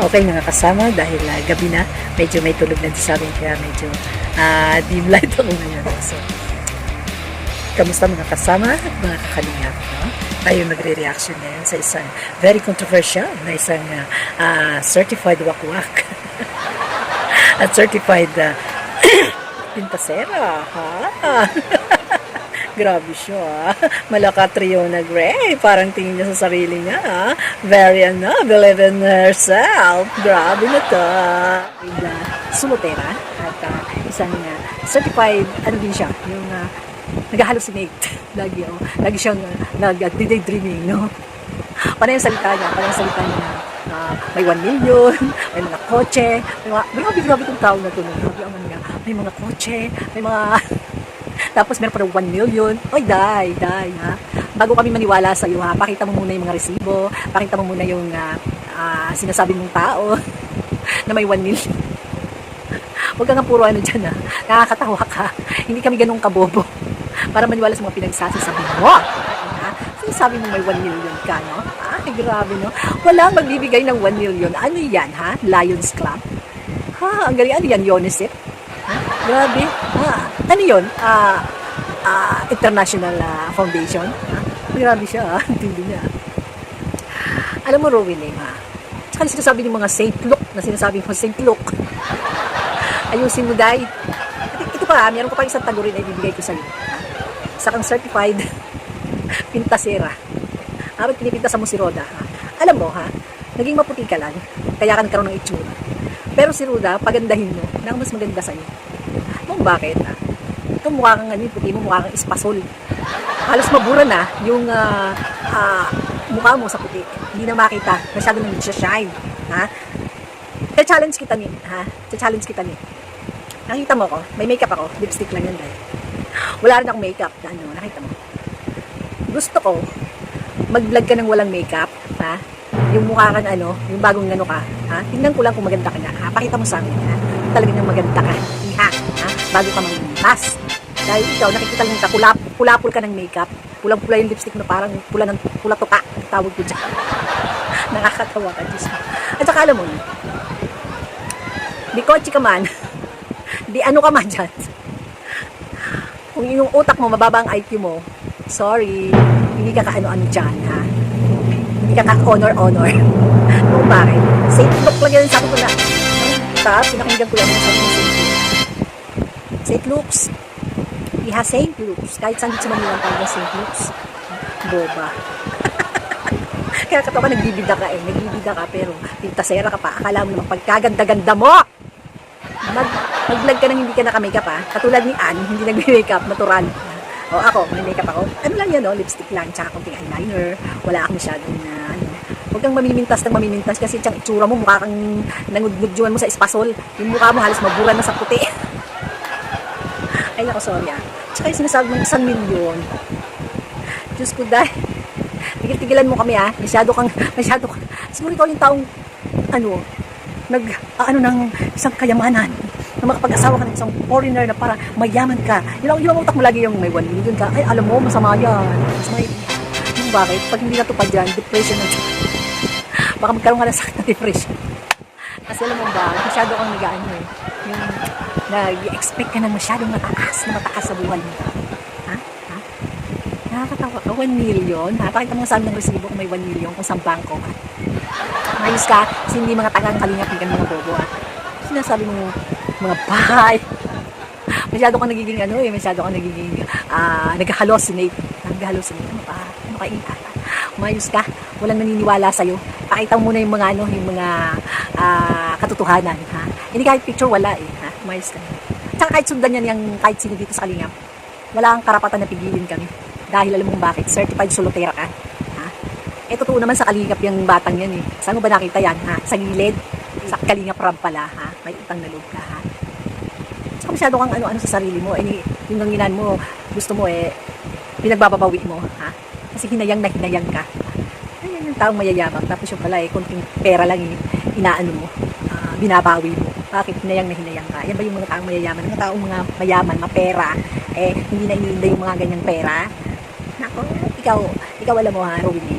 Okay mga kasama dahil ah, gabi na, medyo may tulog na din sa amin kaya medyo ah, dim light ako ngayon. So, kamusta mga kasama at mga kakalingap? No? Tayo magre-reaction ngayon sa isang very controversial na isang ah, ah, certified wakwak at certified uh, pintasera. Ha? Grabe siya. ah. Malaka trio na gray. Parang tingin niya sa sarili niya. ah. Very ano, believe in herself. Grabe na to. With uh, sulotera at uh, isang uh, certified, ano din siya, yung uh, nag-hallucinate. Lagi, oh. Lagi siyang uh, nag-daydreaming, no? Panay yung salita niya, panay yung salita niya ah, may 1 million, may mga kotse, may mga, grabe, grabe itong tao na to. no? Grabe ang niya. May mga kotse, may mga tapos meron pa rin 1 million. Oy, die, die, ha? Bago kami maniwala sa iyo, ha? Pakita mo muna yung mga resibo. Pakita mo muna yung ah, ah, sinasabi mong tao na may 1 million. Huwag kang puro ano dyan, ha? Nakakatawa ka. Hindi kami ganun kabobo. Para maniwala sa mga pinagsasasabi mo. Sinasabi mo may 1 million ka, no? Ay, grabe, no? Walang magbibigay ng 1 million. Ano yan, ha? Lions Club? Ha? Ang galing. Ano yan? Yonesit? Ha? Grabe. Ano yun? Ah, ah, International ah, Foundation? Grabe siya, ha? Ang tindi niya. Alam mo, Rowin, eh, ha? Tsaka yung sinasabi ng mga Saint Luke na sinasabi mo, Saint Luke. Ayusin mo. At Ito pa, meron ko pa isang tago rin na ibibigay ko sa'yo. Isa kang certified pintasera. Habang pinipintasan mo si Roda, ha? Alam mo, ha? Naging maputi ka lang, kaya ka nagkaroon ng itsura. Pero si Roda, pagandahin mo, na mas maganda sa'yo. Kung bakit, ha? Ito mukha kang ano, puti mo, mukha kang espasol. Halos mabura na yung ah, ah, mukha mo sa puti. Hindi na makita. Masyado nang shine. Ha? challenge kita ni, ha? challenge kita ni. Nakita mo ko, may makeup ako, lipstick lang yan dahil. Wala rin akong makeup na ano, nakita mo. Gusto ko, mag-vlog ka ng walang makeup, ha? Yung mukha ka ano, yung bagong ano ka, ha? Tingnan ko lang kung maganda ka na, ha? Pakita mo sa amin, ha? Talaga nang maganda ka, ha? ha? Bago ka mamimpas. Dahil ikaw, nakikita lang ka, kulap, kulapul ka ng makeup, pulang-pula yung lipstick na parang pula ng pula tuka, tawag ko dyan. Nakakatawa ka, Diyos. At saka alam mo, di kotse ka man, di ano ka man dyan. Kung yung utak mo, mababa ang IQ mo, sorry, hindi ka kaano-ano dyan, ha? Hindi ka ka-honor-honor. Kung bakit? Saint Luke lang yan, sabi ko na. Tapos, pinakinggan ko lang sabi ng Saint Luke's. Iha Saint Luke's. Kahit saan dito sa Manila ng Saint Luke's. Boba. Kaya katawa, nagbibida ka eh. Nagbibida ka, pero pintasera ka pa. Akala mo naman pagkaganda-ganda mo. Mag, mag-vlog ka nang hindi ka naka-makeup ha. Katulad ni Ann, hindi nagme-makeup, natural. O ako, may makeup ako. Ano lang yan, no? lipstick lang, tsaka konting eyeliner. Wala akong masyadong na, ano. Huwag kang mamimintas ng mamimintas kasi tiyang itsura mo, mukha kang nangudgudjuan mo sa espasol. Yung mukha mo halos mabura na sa puti. Ay, nako, sorry ah. Tsaka yung sinasabi mong isang milyon. Diyos ko, dahil. Tigil-tigilan mo kami ah. Masyado kang, masyado kang, siguro ikaw yung taong, ano, nag, ah, ano ng isang kayamanan na makapag-asawa ka ng isang foreigner na para mayaman ka. Yun ang, utak mo lagi yung may 1 million ka. Ay, alam mo, masama yan. Yan. Yung bakit? Pag hindi natupad yan, depression na Baka magkaroon ka na sakit na depression. Kasi alam mo ba, masyado kang nag-ano eh. Yung nag-expect ka ng masyadong mataas na mataas sa buhay mo. Ha? Ha? Nakakatawa ka. 1 million? Ha? Mo sa amin ng resibo kung may 1 million kung saan bangko ka. Mayos ka, kasi hindi mga tagang kalingap yung mga bobo ha. Sinasabi mo mga bahay. Masyado kang nagiging ano eh, masyado kang nagiging ah, nag-hallucinate. Nag-hallucinate. Ano pa? Ano ka ina? Mayos ka. Walang naniniwala sa'yo. Pakita mo muna yung mga ano, yung mga ah, katotohanan. Ha? Hindi kahit picture, wala eh. Ha? Mayos ka. Tsaka kahit sundan yan yung kahit sino dito sa Kalingap. Wala kang karapatan na pigilin kami. Dahil alam mo bakit? Certified solotera ka. Ha? Eh, totoo naman sa Kalingap yung batang yan eh. Saan mo ba nakita yan? Ha? Sa gilid? Sa Kalingap Rab pala, ha? May utang na loob ka, ha? Tsaka masyado kang ano-ano sa sarili mo. Eh, yung ganginan mo, gusto mo eh, pinagbababawi mo, ha? Kasi hinayang na hinayang ka. Yung taong mayayaman. Tapos yung pala eh, kunting pera lang eh, inaano mo, ah, binabawi mo. Bakit hinayang na hinayang ka? Yan ba yung mga taong mayayaman? Mga taong mga mayaman, mapera, eh, hindi na iniinda yung mga ganyang pera? Nako, ikaw, ikaw alam mo ha, Rowley.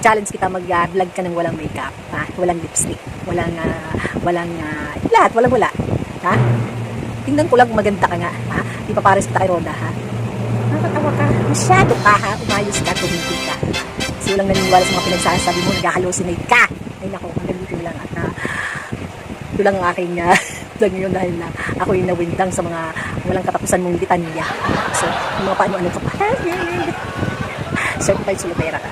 challenge kita mag-vlog ka ng walang makeup, ha? Walang lipstick, walang, ah, walang, ah, lahat, walang wala, ha? Tingnan ko lang maganda ka nga, ha? Di pa pares kita kay Roda, ha? Masyado ka, ha? Umayos ka, tumigil ka. Kasi walang naniniwala sa mga pinagsasabi mo, nag-hallucinate ka. Ay, nako, hanggang dito lang at ah, ito lang ang aking uh, vlog ngayon dahil na ako yung nawindang sa mga walang katapusan mong litanya. So, yung mga paano-ano ka pa. Certified sulutera ka.